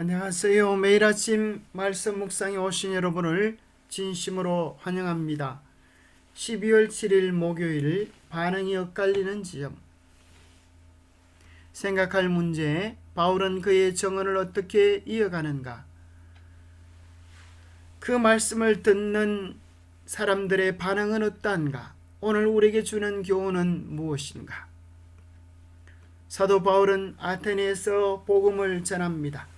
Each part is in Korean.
안녕하세요. 매일 아침 말씀 묵상에 오신 여러분을 진심으로 환영합니다. 12월 7일 목요일 반응이 엇갈리는 지점. 생각할 문제, 바울은 그의 정언을 어떻게 이어가는가? 그 말씀을 듣는 사람들의 반응은 어떠한가? 오늘 우리에게 주는 교훈은 무엇인가? 사도 바울은 아테네에서 복음을 전합니다.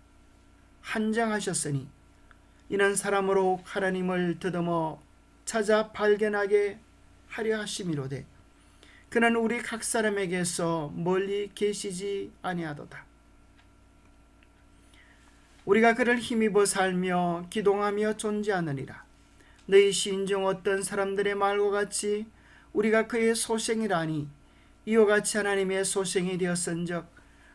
한정하셨으니 이는 사람으로 하나님을 더듬어 찾아 발견하게 하려 하심이로되 그는 우리 각 사람에게서 멀리 계시지 아니하도다. 우리가 그를 힘입어 살며 기동하며 존재하느니라. 너희 시인 중 어떤 사람들의 말과 같이 우리가 그의 소생이라니 이와 같이 하나님의 소생이 되었은즉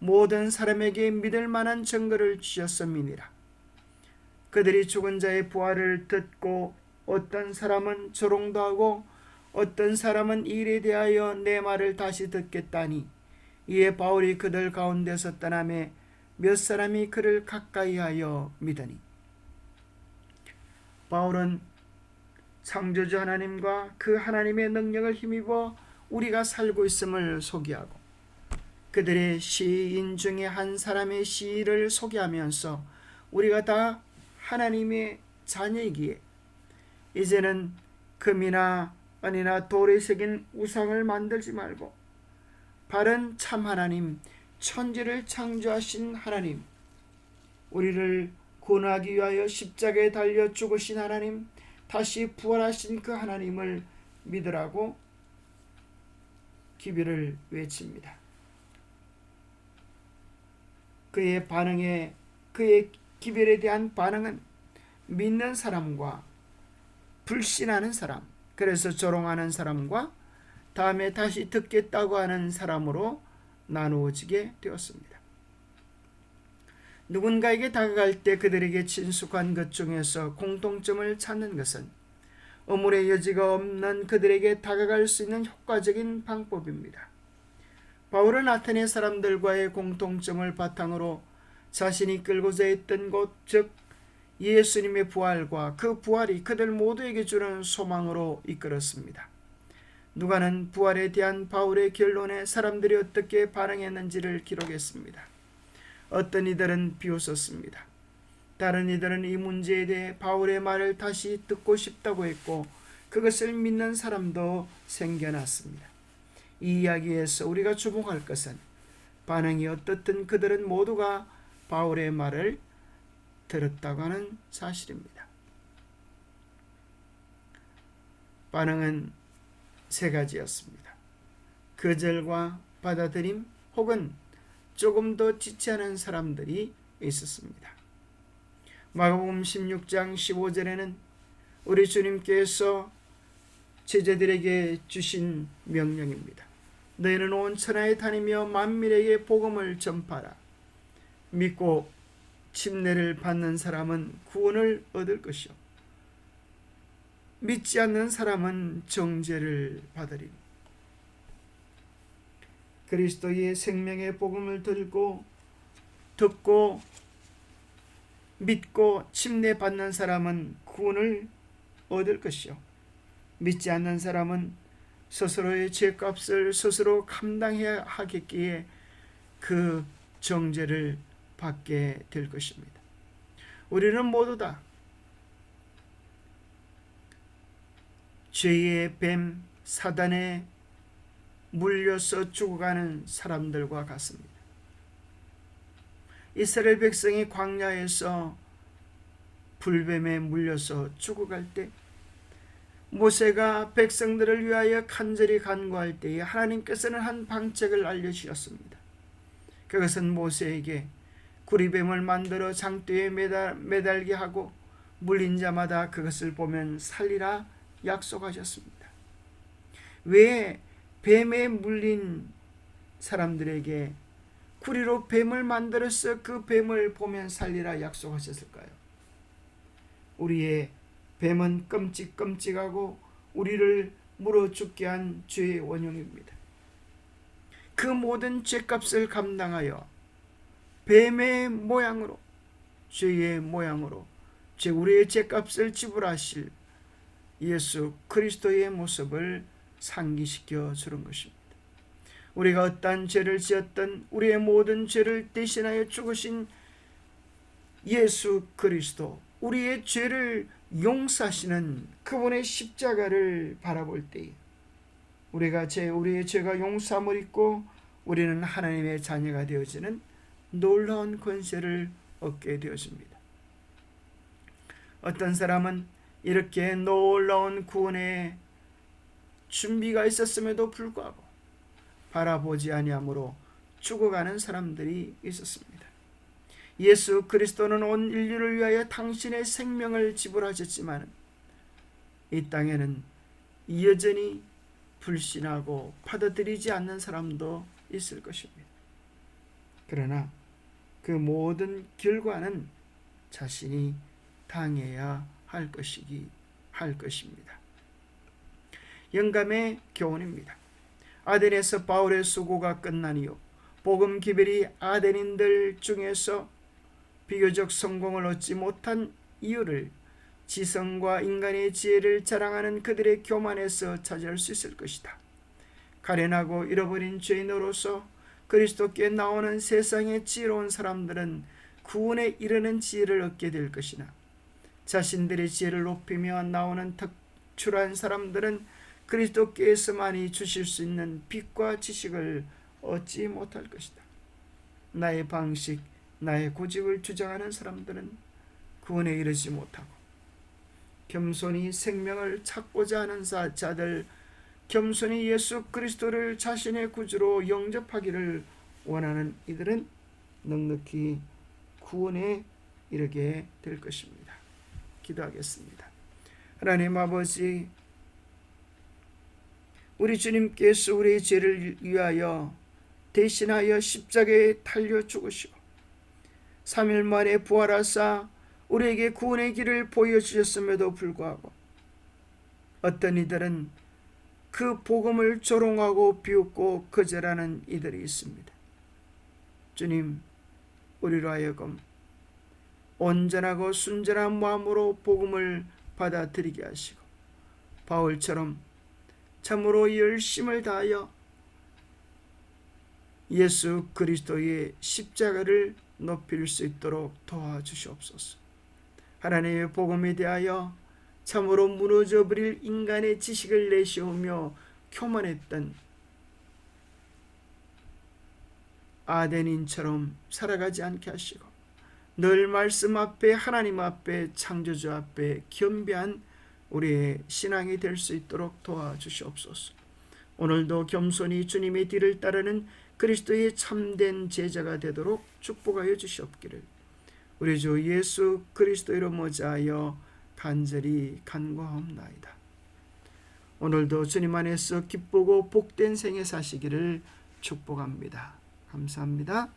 모든 사람에게 믿을 만한 증거를 주셨음이니라. 그들이 죽은 자의 부활을 듣고 어떤 사람은 조롱도 하고 어떤 사람은 일에 대하여 내 말을 다시 듣겠다니 이에 바울이 그들 가운데서 떠나매 몇 사람이 그를 가까이하여 믿으니 바울은 창조주 하나님과 그 하나님의 능력을 힘입어 우리가 살고 있음을 소개하고 그들의 시인 중에 한 사람의 시를 소개하면서 우리가 다 하나님의 자녀이기에 이제는 금이나 은이나 돌에 새긴 우상을 만들지 말고 바른 참 하나님 천지를 창조하신 하나님 우리를 구원하기 위하여 십자가에 달려 죽으신 하나님 다시 부활하신 그 하나님을 믿으라고 기별을 외칩니다. 그의 반응에 그의 기별에 대한 반응은 믿는 사람과 불신하는 사람, 그래서 조롱하는 사람과 다음에 다시 듣겠다고 하는 사람으로 나누어지게 되었습니다. 누군가에게 다가갈 때 그들에게 친숙한 것 중에서 공통점을 찾는 것은 어물의 여지가 없는 그들에게 다가갈 수 있는 효과적인 방법입니다. 바울은 아테네 사람들과의 공통점을 바탕으로 자신이 끌고자 했던 곳, 즉 예수님의 부활과 그 부활이 그들 모두에게 주는 소망으로 이끌었습니다. 누가는 부활에 대한 바울의 결론에 사람들이 어떻게 반응했는지를 기록했습니다. 어떤 이들은 비웃었습니다. 다른 이들은 이 문제에 대해 바울의 말을 다시 듣고 싶다고 했고 그것을 믿는 사람도 생겨났습니다. 이 이야기에서 우리가 주목할 것은 반응이 어떻든 그들은 모두가 바울의 말을 들었다고 하는 사실입니다. 반응은 세 가지였습니다. 거절과 받아들임 혹은 조금 더 지체하는 사람들이 있었습니다. 마가복음 16장 15절에는 우리 주님께서 제자들에게 주신 명령입니다. 너희는 온 천하에 다니며 만민에게 복음을 전파라. 믿고 침례를 받는 사람은 구원을 얻을 것이요. 믿지 않는 사람은 정죄를 받으리니. 그리스도의 생명의 복음을 들고 듣고 믿고 침례 받는 사람은 구원을 얻을 것이요. 믿지 않는 사람은 스스로의 죄값을 스스로 감당해야 하겠기에 그 정죄를 받게 될 것입니다. 우리는 모두 다 죄의 뱀 사단에 물려서 죽어가는 사람들과 같습니다. 이스라엘 백성이 광야에서 불뱀에 물려서 죽어갈 때 모세가 백성들을 위하여 간절히 간구할 때에 하나님께서는 한 방책을 알려주셨습니다. 그것은 모세에게 구리뱀을 만들어 장대에 매달, 매달게 하고 물린 자마다 그것을 보면 살리라 약속하셨습니다. 왜 뱀에 물린 사람들에게 구리로 뱀을 만들어서 그 뱀을 보면 살리라 약속하셨을까요? 우리의 뱀은 끔찍끔찍하고 우리를 물어 죽게 한 죄의 원흉입니다. 그 모든 죄값을 감당하여 뱀의 모양으로 죄의 모양으로 죄 우리의 죄값을 지불하실 예수 그리스도의 모습을 상기시켜 주는 것입니다. 우리가 어떠한 죄를 지었던 우리의 모든 죄를 대신하여 죽으신 예수 그리스도 우리의 죄를 용서하시는 그분의 십자가를 바라볼 때 우리가 죄 우리의 죄가 용서함을 입고 우리는 하나님의 자녀가 되어지는 놀라운 권세를 얻게 되어집니다. 어떤 사람은 이렇게 놀라운 구원의 준비가 있었음에도 불구하고 바라보지 아니함으로 죽어가는 사람들이 있었습니다. 예수 그리스도는 온 인류를 위하여 당신의 생명을 지불하셨지만 이 땅에는 여전히 불신하고 받아들이지 않는 사람도 있을 것입니다. 그러나 그 모든 결과는 자신이 당해야 할 것이기 할 것입니다. 영감의 교훈입니다. 아덴에서 바울의 수고가 이후 복음 기별이 아덴인들 중에서 비교적 성공을 얻지 못한 이유를 지성과 인간의 지혜를 자랑하는 그들의 교만에서 찾을 수 있을 것이다. 가련하고 잃어버린 죄인으로서 그리스도께 나오는 세상의 지혜로운 사람들은 구원에 이르는 지혜를 얻게 될 것이나 자신들의 지혜를 높이며 나오는 특출한 사람들은 그리스도께서만이 주실 수 있는 빛과 지식을 얻지 못할 것이다. 나의 방식, 나의 고집을 주장하는 사람들은 구원에 이르지 못하고 겸손히 생명을 찾고자 하는 자들 겸손히 예수 그리스도를 자신의 구주로 영접하기를 원하는 이들은 넉넉히 구원에 이르게 될 것입니다. 기도하겠습니다. 하나님 아버지 우리 주님께서 우리의 죄를 위하여 대신하여 십자가에 달려 죽으시고 3일 만에 부활하사 우리에게 구원의 길을 보여주셨음에도 불구하고 어떤 이들은 그 복음을 조롱하고 비웃고 거절하는 이들이 있습니다. 주님, 우리로 하여금 온전하고 순전한 마음으로 복음을 받아들이게 하시고 바울처럼 참으로 열심을 다하여 예수 그리스도의 십자가를 높일 수 있도록 도와주시옵소서. 하나님의 복음에 대하여 참으로 무너져 버릴 인간의 지식을 내시오며 교만했던 아덴인처럼 살아가지 않게 하시고 늘 말씀 앞에 하나님 앞에 창조주 앞에 겸비한 우리의 신앙이 될 수 있도록 도와주시옵소서. 오늘도 겸손히 주님의 뒤를 따르는 그리스도의 참된 제자가 되도록 축복하여 주시옵기를 우리 주 예수 그리스도 이름 모자하여 간절히 간구하옵나이다. 오늘도 주님 안에서 기쁘고 복된 생애 사시기를 축복합니다. 감사합니다.